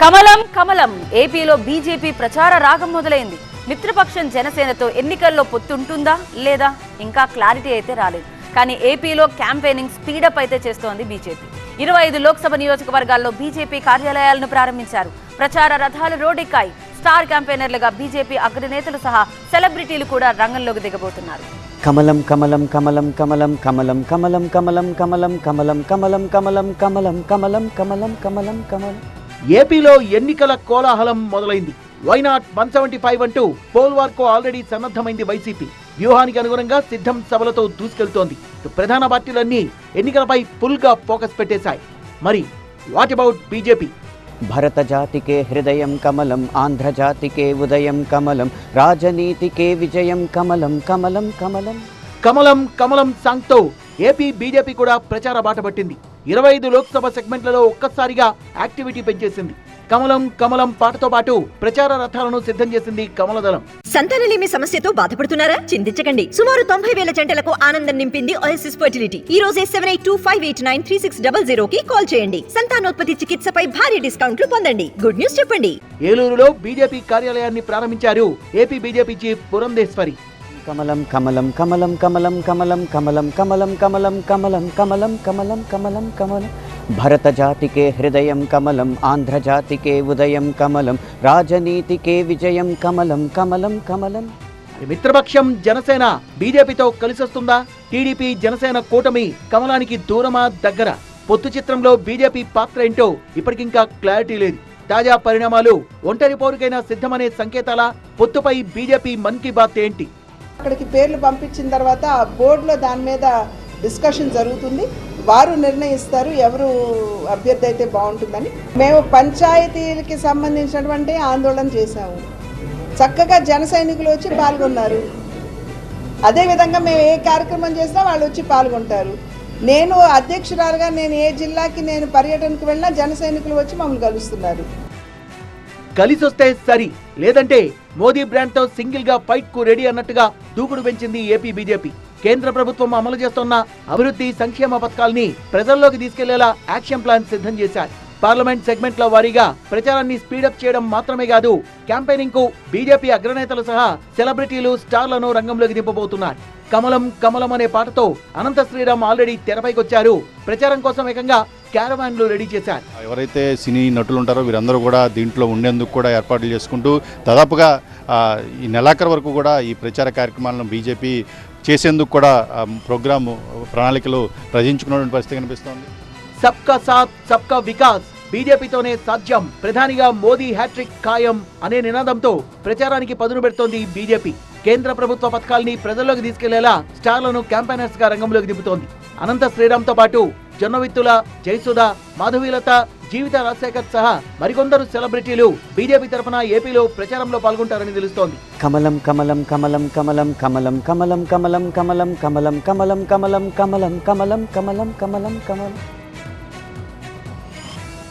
కమలం కమలం ఏపీలో బీజేపీ ప్రచార రాగం మొదలైంది మిత్రపక్షం జనసేనతో ఎన్నికల్లో పొత్తుంటుందా లేదా ఇంకా క్లారిటీ అయితే రాలేదు కానీ ఏపీలో క్యాంపెయినింగ్ స్పీడప్ అయితే చేస్తోంది బీజేపీ ఇరవై ఐదు లోక్సభ నియోజకవర్గాల్లో బీజేపీ కార్యాలయాలను ప్రారంభించారు ప్రచార రథాలు రోడ్డెక్కాయి స్టార్ క్యాంపెయినర్లుగా బీజేపీ అగ్రనేతలు సహా సెలబ్రిటీలు కూడా రంగంలోకి దిగబోతున్నారు కమలం కమలం కమలం కమలం కమలం కమలం కమలం కమలం కమలం కమలం కమలం కమలం కమలం కమలం కమలం కమలం ఏపీలో ఎన్నికల కోలాహలం మొదలైంది. Why not one seventy five అంటూ పోల్ వార్కు ఆల్రెడీ సన్నద్ధమైంది వైసీపీ. వ్యూహానికి అనుగుణంగా సిద్ధం సభలతో దూసుకెళ్తోంది. ప్రధాన పార్టీలన్నీ ఎన్నికలపై ఫుల్గా ఫోకస్ పెట్టేశాయి. మరి వాట్ అబౌట్ బీజేపీ? భరత జాతికే హృదయం కమలం ఆంధ్ర జాతికే ఉదయం కమలం రాజనీతికే విజయం కమలం కమలం కమలం. కమలం కమలం సాంగ్తో ఏపీ బీజేపీ కూడా ప్రచార బాట పట్టింది. ఇరవై ఐదు లోక్సభ సెగ్మెంట్లలో ఒక్కసారిగా యాక్టివిటీ పెంచేసింది. కమలం కమలం పాటతో పాటు ప్రచార రథాలను సిద్ధం చేసింది కమలదళం. సంతానలేమి సమస్యతో బాధపడుతున్నారా? చింతించకండి. సుమారు తొంభై వేల జంటలకు ఆనందం నింపింది ఓఎస్ఎస్ ఫర్టిలిటీ ఈ రోజే seven eight two five eight nine three six double zero కి కాల్ చేయండి. సంతానోత్పత్తి చికిత్సపై భారీ డిస్కౌంట్లు పొందండి. గుడ్ న్యూస్ చెప్పండి. ఏలూరులో బీజేపీ కార్యాలయాన్ని ప్రారంభించారు ఏపీ బీజేపీ చీఫ్ పురంధేశ్వరి. కమలం కమలం కమలం కమలం కమలం కమలం కమలం కమలం కమలం కమలం కమలం కమలం కమలం భరత జాతికే హృదయం కమలం ఆంధ్రజాతికే ఉదయం కమలం రాజనీతికే విజయం కమలం కమలం కమలం మిత్రపక్షం జనసేన బీజేపీతో కలిసొస్తుందా టీడీపీ జనసేన కూటమి కమలానికి దూరమా దగ్గర పొత్తు చిత్రంలో బీజేపీ పాత్ర ఏంటో ఇప్పటికింకా క్లారిటీ లేదు తాజా పరిణామాలు ఒంటరి పోరుకైనా సిద్ధమనే సంకేతాల పొత్తుపై బీజేపీ మన్ కీ బాత్ ఏంటి అక్కడికి పేర్లు పంపించిన తర్వాత ఆ బోర్డులో దాని మీద డిస్కషన్ జరుగుతుంది. వారు నిర్ణయిస్తారు ఎవరు అభ్యర్థి అయితే బాగుంటుందని. మేము పంచాయతీలకి సంబంధించినటువంటి ఆందోళన చేశాము. చక్కగా జన సైనికులు వచ్చి పాల్గొన్నారు. అదేవిధంగా మేము ఏ కార్యక్రమం చేసినా వాళ్ళు వచ్చి పాల్గొంటారు. నేను అధ్యక్షురాలుగా నేను ఏ జిల్లాకి నేను పర్యటనకు వెళ్ళినా జన సైనికులు వచ్చి మమ్మల్ని కలుస్తున్నారు. కలిసొస్తే సరి. లేదంటే మోదీ బ్రాండ్తో సింగిల్గా ఫైట్కు రెడీ అన్నట్టుగా దూకుడు పెంచింది ఏపీ బీజేపీ. కేంద్ర ప్రభుత్వం అమలు చేస్తున్న అభివృద్ధి సంక్షేమ పథకాల్ని ప్రజల్లోకి తీసుకెళ్ళేలా యాక్షన్ ప్లాన్ సిద్ధం చేశారు. పార్లమెంట్ సెగ్మెంట్ల వారీగా ప్రచారాన్ని స్పీడప్ చేయడం మాత్రమే కాదు క్యాంపెయినింగ్కు బీజేపీ అగ్రనేతలు సహా సెలబ్రిటీలు స్టార్లను రంగంలోకి దింపబోతున్నారు. కమలం కమలం అనే పాటతో అనంత శ్రీరామ్ ఆల్రెడీ తెరపైకొచ్చారు. ప్రచారం కోసం ఏకంగా క్యారవాన్లు రెడీ చేశారు. ఎవరైతే సినీ నటులు ఉంటారో వీరందరూ కూడా దీంట్లో ఉండేందుకు కూడా ఏర్పాట్లు చేసుకుంటూ దాదాపుగా ఈ నెలాఖరు వరకు కూడా ఈ ప్రచార కార్యక్రమాలను బీజేపీ చేసేందుకు కూడా ప్రోగ్రాము ప్రణాళికలు రచించుకున్నటువంటి పరిస్థితి కనిపిస్తోంది. సబ్కా సాత్ సబ్కా వికాస్ బీజేపీతోనే సాధ్యం ప్రధానిగా మోదీ హ్యాట్రిక్ ఖాయం అనే నినాదంతో ప్రచారానికి పదును పెడుతోంది బీజేపీ కేంద్ర ప్రభుత్వ పథకాల్ని ప్రజల్లోకి తీసుకెళ్ళేలా స్టార్లను క్యాంపెయినర్స్గా రంగంలోకి దింపుతోంది అనంత శ్రీరామ్తో పాటు జొన్నవిత్తుల జయసుధ మాధవీలత జీవిత రాజశేఖర్ సహా మరికొందరు సెలబ్రిటీలు బీజేపీ తరఫున ఏపీలో ప్రచారంలో పాల్గొంటారని తెలుస్తోంది కమలం కమలం కమలం కమలం కమలం కమలం కమలం కమలం కమలం కమలం కమలం కమలం కమలం కమలం కమలం కమలం